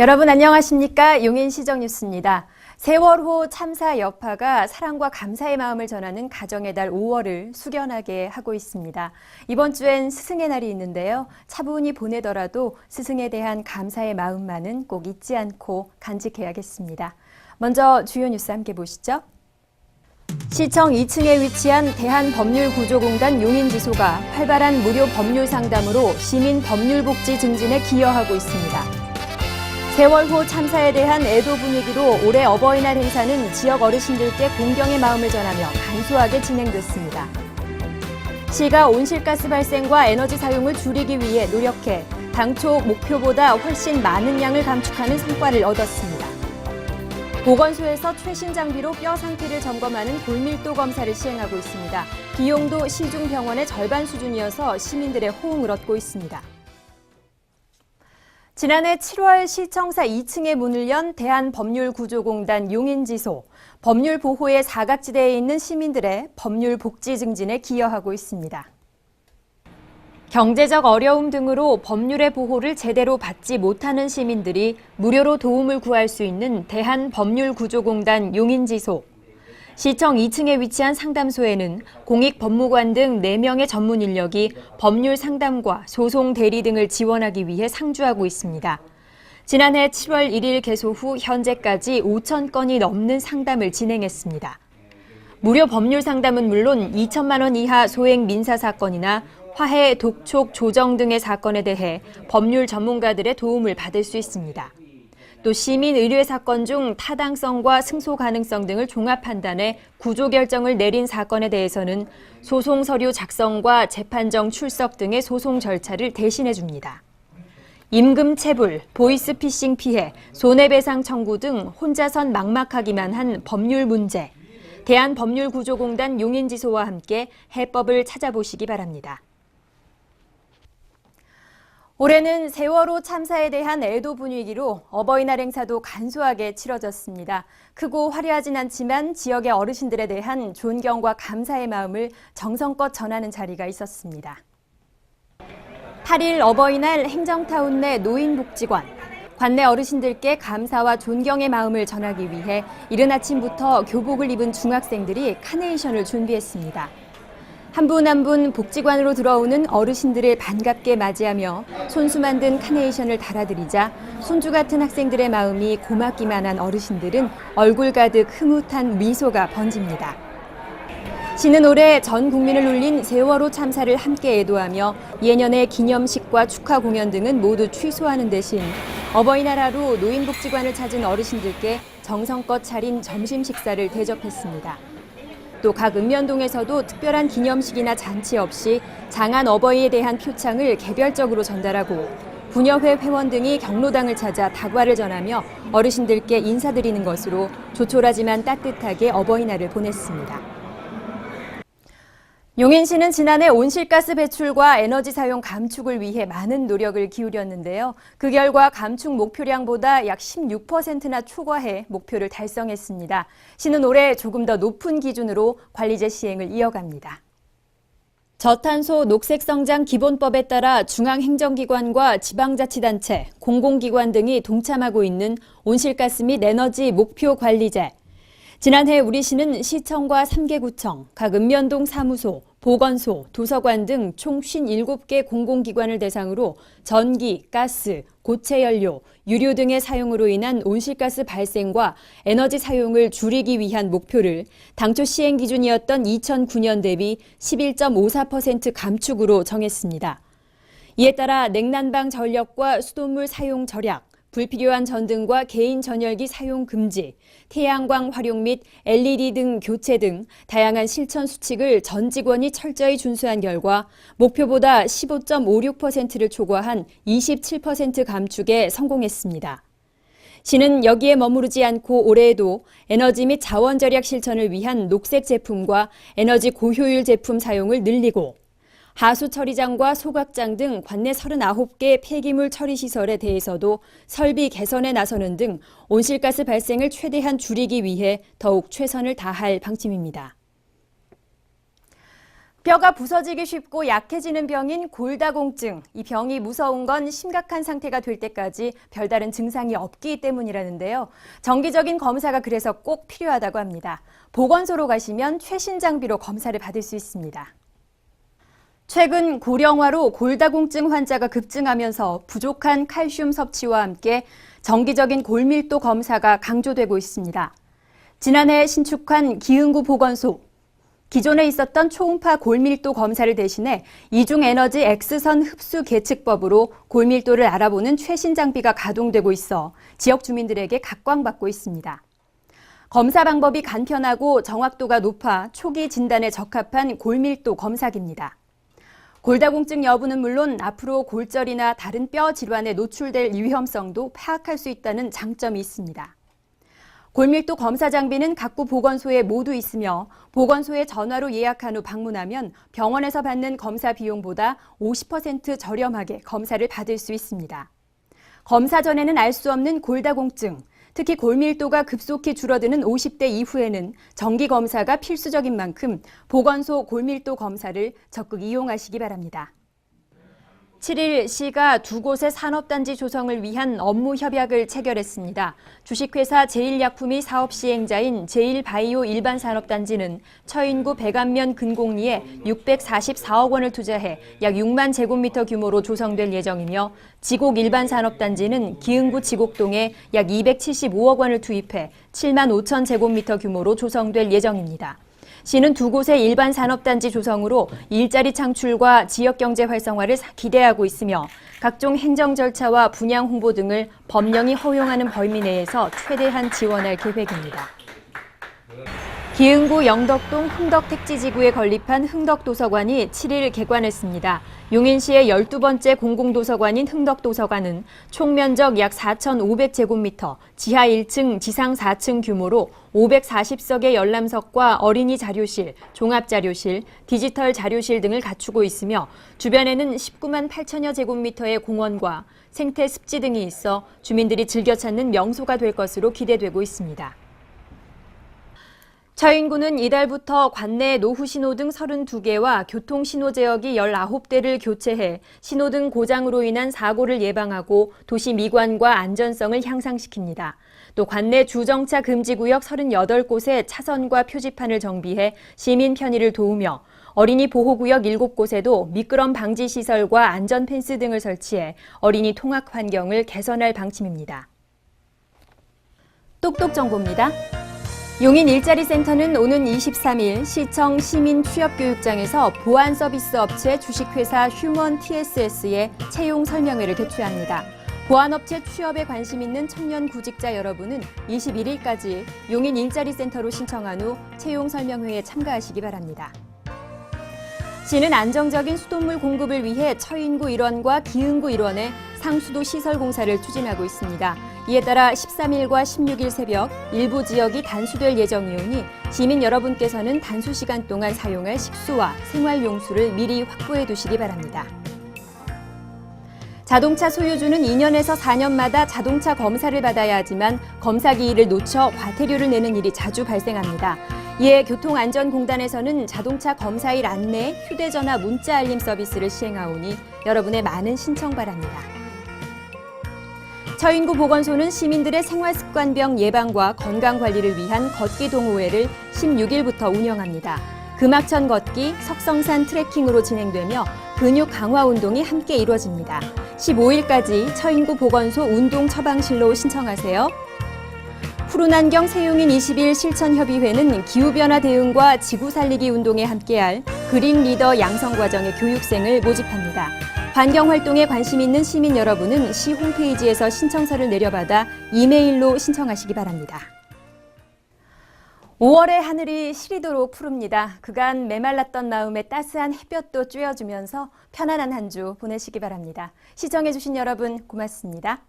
여러분 안녕하십니까? 용인 시정 뉴스입니다. 세월호 참사 여파가 사랑과 감사의 마음을 전하는 가정의 달 5월을 숙연하게 하고 있습니다. 이번 주엔 스승의 날이 있는데요. 차분히 보내더라도 스승에 대한 감사의 마음만은 꼭 잊지 않고 간직해야겠습니다. 먼저 주요 뉴스 함께 보시죠. 시청 2층에 위치한 대한법률구조공단 용인지소가 활발한 무료 법률 상담으로 시민 법률 복지 증진에 기여하고 있습니다. 세월호 참사에 대한 애도 분위기로 올해 어버이날 행사는 지역 어르신들께 공경의 마음을 전하며 간소하게 진행됐습니다. 시가 온실가스 발생과 에너지 사용을 줄이기 위해 노력해 당초 목표보다 훨씬 많은 양을 감축하는 성과를 얻었습니다. 보건소에서 최신 장비로 뼈 상태를 점검하는 골밀도 검사를 시행하고 있습니다. 비용도 시중 병원의 절반 수준이어서 시민들의 호응을 얻고 있습니다. 지난해 7월 시청사 2층에 문을 연 대한법률구조공단 용인지소. 법률 보호의 사각지대에 있는 시민들의 법률 복지 증진에 기여하고 있습니다. 경제적 어려움 등으로 법률의 보호를 제대로 받지 못하는 시민들이 무료로 도움을 구할 수 있는 대한법률구조공단 용인지소. 시청 2층에 위치한 상담소에는 공익 법무관 등 4명의 전문 인력이 법률 상담과 소송 대리 등을 지원하기 위해 상주하고 있습니다. 지난해 7월 1일 개소 후 현재까지 5천 건이 넘는 상담을 진행했습니다. 무료 법률 상담은 물론 2천만 원 이하 소액 민사 사건이나 화해, 독촉, 조정 등의 사건에 대해 법률 전문가들의 도움을 받을 수 있습니다. 또 시민 의뢰 사건 중 타당성과 승소 가능성 등을 종합 판단해 구조 결정을 내린 사건에 대해서는 소송 서류 작성과 재판정 출석 등의 소송 절차를 대신해 줍니다. 임금 체불, 보이스피싱 피해, 손해배상 청구 등 혼자선 막막하기만 한 법률 문제. 대한법률구조공단 용인지소와 함께 해법을 찾아보시기 바랍니다. 올해는 세월호 참사에 대한 애도 분위기로 어버이날 행사도 간소하게 치러졌습니다. 크고 화려하진 않지만 지역의 어르신들에 대한 존경과 감사의 마음을 정성껏 전하는 자리가 있었습니다. 8일 어버이날 행정타운 내 노인복지관. 관내 어르신들께 감사와 존경의 마음을 전하기 위해 이른 아침부터 교복을 입은 중학생들이 카네이션을 준비했습니다. 한 분 한 분 복지관으로 들어오는 어르신들을 반갑게 맞이하며 손수 만든 카네이션을 달아드리자 손주 같은 학생들의 마음이 고맙기만 한 어르신들은 얼굴 가득 흐뭇한 미소가 번집니다. 시는 올해 전 국민을 울린 세월호 참사를 함께 애도하며 예년의 기념식과 축하 공연 등은 모두 취소하는 대신 어버이날 하루 노인복지관을 찾은 어르신들께 정성껏 차린 점심 식사를 대접했습니다. 또 각 읍면동에서도 특별한 기념식이나 잔치 없이 장안 어버이에 대한 표창을 개별적으로 전달하고 부녀회 회원 등이 경로당을 찾아 다과를 전하며 어르신들께 인사드리는 것으로 조촐하지만 따뜻하게 어버이날을 보냈습니다. 용인시는 지난해 온실가스 배출과 에너지 사용 감축을 위해 많은 노력을 기울였는데요. 그 결과 감축 목표량보다 약 16%나 초과해 목표를 달성했습니다. 시는 올해 조금 더 높은 기준으로 관리제 시행을 이어갑니다. 저탄소 녹색성장 기본법에 따라 중앙행정기관과 지방자치단체, 공공기관 등이 동참하고 있는 온실가스 및 에너지 목표 관리제. 지난해 우리 시는 시청과 3개 구청, 각 읍면동 사무소, 보건소, 도서관 등 총 57개 공공기관을 대상으로 전기, 가스, 고체 연료, 유류 등의 사용으로 인한 온실가스 발생과 에너지 사용을 줄이기 위한 목표를 당초 시행 기준이었던 2009년 대비 11.54% 감축으로 정했습니다. 이에 따라 냉난방 전력과 수돗물 사용 절약, 불필요한 전등과 개인 전열기 사용 금지, 태양광 활용 및 LED 등 교체 등 다양한 실천 수칙을 전 직원이 철저히 준수한 결과 목표보다 15.56%를 초과한 27% 감축에 성공했습니다. 시는 여기에 머무르지 않고 올해에도 에너지 및 자원 절약 실천을 위한 녹색 제품과 에너지 고효율 제품 사용을 늘리고 하수 처리장과 소각장 등 관내 39개 폐기물 처리 시설에 대해서도 설비 개선에 나서는 등 온실가스 발생을 최대한 줄이기 위해 더욱 최선을 다할 방침입니다. 뼈가 부서지기 쉽고 약해지는 병인 골다공증. 이 병이 무서운 건 심각한 상태가 될 때까지 별다른 증상이 없기 때문이라는데요. 정기적인 검사가 그래서 꼭 필요하다고 합니다. 보건소로 가시면 최신 장비로 검사를 받을 수 있습니다. 최근 고령화로 골다공증 환자가 급증하면서 부족한 칼슘 섭취와 함께 정기적인 골밀도 검사가 강조되고 있습니다. 지난해 신축한 기흥구 보건소 기존에 있었던 초음파 골밀도 검사를 대신해 이중 에너지 X선 흡수 계측법으로 골밀도를 알아보는 최신 장비가 가동되고 있어 지역 주민들에게 각광받고 있습니다. 검사 방법이 간편하고 정확도가 높아 초기 진단에 적합한 골밀도 검사기입니다. 골다공증 여부는 물론 앞으로 골절이나 다른 뼈 질환에 노출될 위험성도 파악할 수 있다는 장점이 있습니다. 골밀도 검사 장비는 각구 보건소에 모두 있으며 보건소에 전화로 예약한 후 방문하면 병원에서 받는 검사 비용보다 50% 저렴하게 검사를 받을 수 있습니다. 검사 전에는 알 수 없는 골다공증, 특히 골밀도가 급속히 줄어드는 50대 이후에는 정기 검사가 필수적인 만큼 보건소 골밀도 검사를 적극 이용하시기 바랍니다. 7일 시가 두 곳의 산업단지 조성을 위한 업무 협약을 체결했습니다. 주식회사 제일약품이 사업 시행자인 제일바이오 일반산업단지는 처인구 백안면 근곡리에 644억 원을 투자해 약 6만 제곱미터 규모로 조성될 예정이며 지곡 일반산업단지는 기흥구 지곡동에 약 275억 원을 투입해 7만 5천 제곱미터 규모로 조성될 예정입니다. 시는 두 곳의 일반 산업단지 조성으로 일자리 창출과 지역 경제 활성화를 기대하고 있으며 각종 행정 절차와 분양 홍보 등을 법령이 허용하는 범위 내에서 최대한 지원할 계획입니다. 기흥구 영덕동 흥덕택지지구에 건립한 흥덕도서관이 7일 개관했습니다. 용인시의 12번째 공공도서관인 흥덕도서관은 총 면적 약 4,500제곱미터, 지하 1층, 지상 4층 규모로 540석의 열람석과 어린이 자료실, 종합자료실, 디지털 자료실 등을 갖추고 있으며 주변에는 19만 8천여 제곱미터의 공원과 생태 습지 등이 있어 주민들이 즐겨 찾는 명소가 될 것으로 기대되고 있습니다. 처인구는 이달부터 관내 노후 신호등 32개와 교통 신호 제역이 19대를 교체해 신호등 고장으로 인한 사고를 예방하고 도시 미관과 안전성을 향상시킵니다. 또 관내 주정차 금지 구역 38곳에 차선과 표지판을 정비해 시민 편의를 도우며 어린이 보호구역 7곳에도 미끄럼 방지 시설과 안전 펜스 등을 설치해 어린이 통학 환경을 개선할 방침입니다. 똑똑 정보입니다. 용인 일자리 센터는 오는 23일 시청 시민 취업 교육장에서 보안 서비스 업체 주식회사 휴먼 TSS의 채용 설명회를 개최합니다. 보안업체 취업에 관심 있는 청년 구직자 여러분은 21일까지 용인 일자리 센터로 신청한 후 채용 설명회에 참가하시기 바랍니다. 시는 안정적인 수돗물 공급을 위해 처인구 일원과 기흥구 일원에 상수도 시설 공사를 추진하고 있습니다. 이에 따라 13일과 16일 새벽 일부 지역이 단수될 예정이오니 시민 여러분께서는 단수 시간 동안 사용할 식수와 생활용수를 미리 확보해 두시기 바랍니다. 자동차 소유주는 2년에서 4년마다 자동차 검사를 받아야 하지만 검사 기일을 놓쳐 과태료를 내는 일이 자주 발생합니다. 이에 교통안전공단에서는 자동차 검사일 안내, 휴대전화 문자 알림 서비스를 시행하오니 여러분의 많은 신청 바랍니다. 처인구 보건소는 시민들의 생활습관병 예방과 건강관리를 위한 걷기 동호회를 16일부터 운영합니다. 금악천 걷기, 석성산 트레킹으로 진행되며 근육 강화 운동이 함께 이루어집니다. 15일까지 처인구 보건소 운동 처방실로 신청하세요. 푸른 안경 세용인 20일 실천협의회는 기후변화 대응과 지구 살리기 운동에 함께할 그린 리더 양성 과정의 교육생을 모집합니다. 환경 활동에 관심 있는 시민 여러분은 시 홈페이지에서 신청서를 내려받아 이메일로 신청하시기 바랍니다. 5월의 하늘이 시리도록 푸릅니다. 그간 메말랐던 마음에 따스한 햇볕도 쬐어주면서 편안한 한 주 보내시기 바랍니다. 시청해주신 여러분 고맙습니다.